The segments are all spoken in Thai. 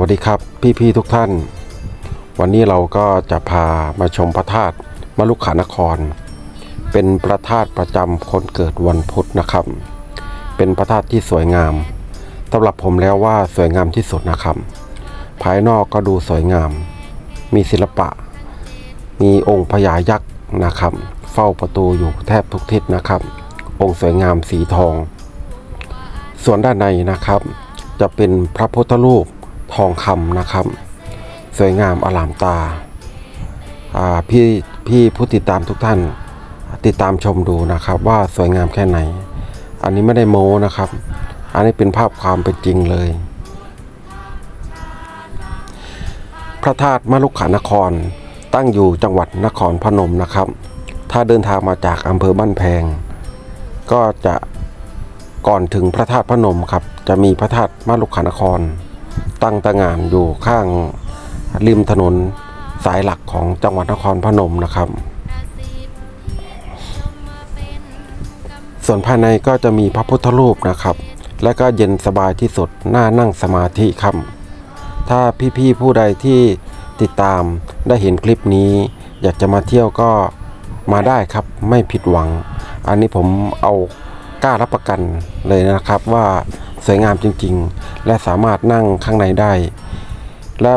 วัสดีครับพี่ๆทุกท่าน วันนี้เราก็จะพามาชมพระธาตุมลุกขานคร เป็นพระธาตุประจำคนเกิดวันพุธนะครับ เป็นพระธาตุที่สวยงามสำหรับผมแล้วว่าสวยงามที่สุดนะครับ ภายนอกก็ดูสวยงาม มีศิลปะ มีองค์พญายักษ์นะครับ เฝ้าประตูอยู่แทบทุกทิศนะครับ องค์สวยงามสีทอง ส่วนด้านในนะครับ จะเป็นพระพุทธรูป ทองคำนะครับ สวยงามอลามตาอ่าพี่พี่ผู้ติดตามทุกท่านติดตามชมดูนะครับว่าสวยงามแค่ไหน อันนี้ไม่ได้โม้นะครับ อันนี้เป็นภาพความเป็นจริงเลย พระธาตุมลุกขานครตั้งอยู่จังหวัดนครพนมนะครับ ถ้าเดินทางมาจากอำเภอบ้านแพง ก็จะก่อนถึงพระธาตุพนมครับ จะมีพระธาตุมลุกขานคร ตั้งตระงานอยู่ข้างริมถนนสายหลักของจังหวัดนครพนมนะครับ ส่วนภายในก็จะมีพระพุทธรูปนะครับ และก็เย็นสบายที่สุดน่านั่งสมาธิครับถ้าพี่ๆผู้ใดที่ติดตามได้เห็นคลิปนี้ อยากจะมาเที่ยวก็มาได้ครับไม่ผิดหวัง อันนี้ผมเอากล้ารับประกันเลยนะครับว่า สวยงามจริง ๆ และสามารถนั่งข้างในได้ และ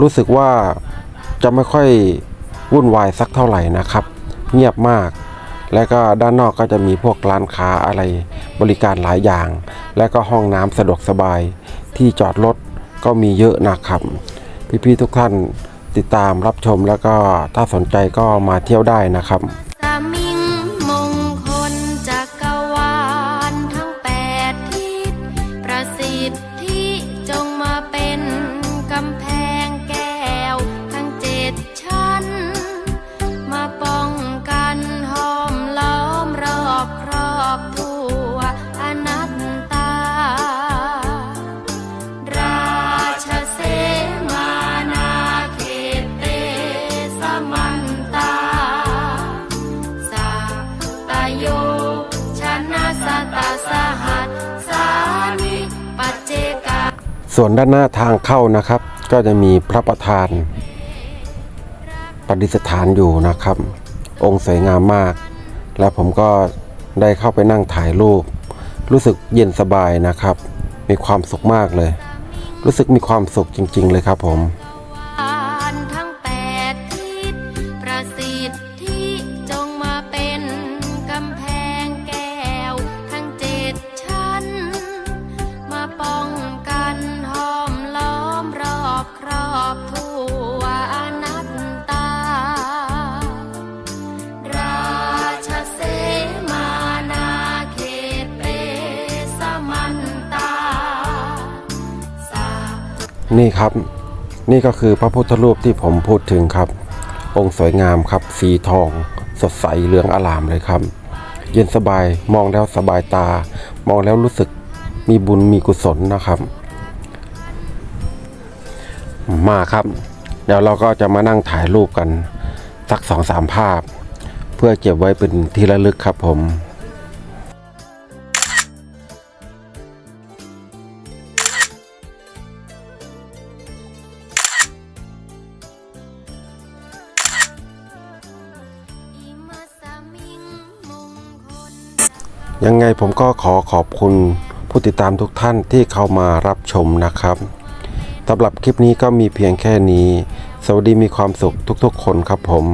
รู้สึกว่าจะไม่ค่อยวุ่นวายสักเท่าไหร่นะครับ เงียบมาก และก็ด้านนอกก็จะมีพวกร้านค้าอะไรบริการหลายอย่าง และก็ห้องน้ำสะดวกสบายที่จอดรถก็มีเยอะนะครับ พี่ๆทุกท่านติดตามรับชมแล้วก็ถ้าสนใจก็มาเที่ยวได้นะครับ สิทธิจงมาเป็นกำแพง ส่วนด้านหน้าทางเข้านะครับ ก็จะมีพระประธานประดิษฐานอยู่นะครับ องค์สวยงามมาก และผมก็ได้เข้าไปนั่งถ่ายรูป รู้สึกเย็นสบายนะครับ มีความสุขมากเลย รู้สึกมีความสุขจริง ๆ เลยครับผมทั้งแปดทิศประสิทธิ อบทั่วอนัตตา ราชเสมานาเขตเปสมันตาสานี่ครับ นี่ก็คือพระพุทธรูปที่ผมพูดถึงครับ องค์สวยงามครับ สีทอง สดใสเหลืองอลามเลยครับ เย็นสบายมองแล้วสบายตา มองแล้วรู้สึกมีบุญมีกุศลนะครับ มาครับ เดี๋ยวเราก็จะมานั่งถ่ายรูปกันสักสองสามภาพ เพื่อเก็บไว้เป็นที่ระลึกครับผมยังไงผมก็ขอขอบคุณผู้ติดตามทุกท่านที่เข้ามารับชมนะครับ สำหรับคลิปนี้ก็มีเพียงแค่นี้ สวัสดีมีความสุขทุกๆ คนครับผม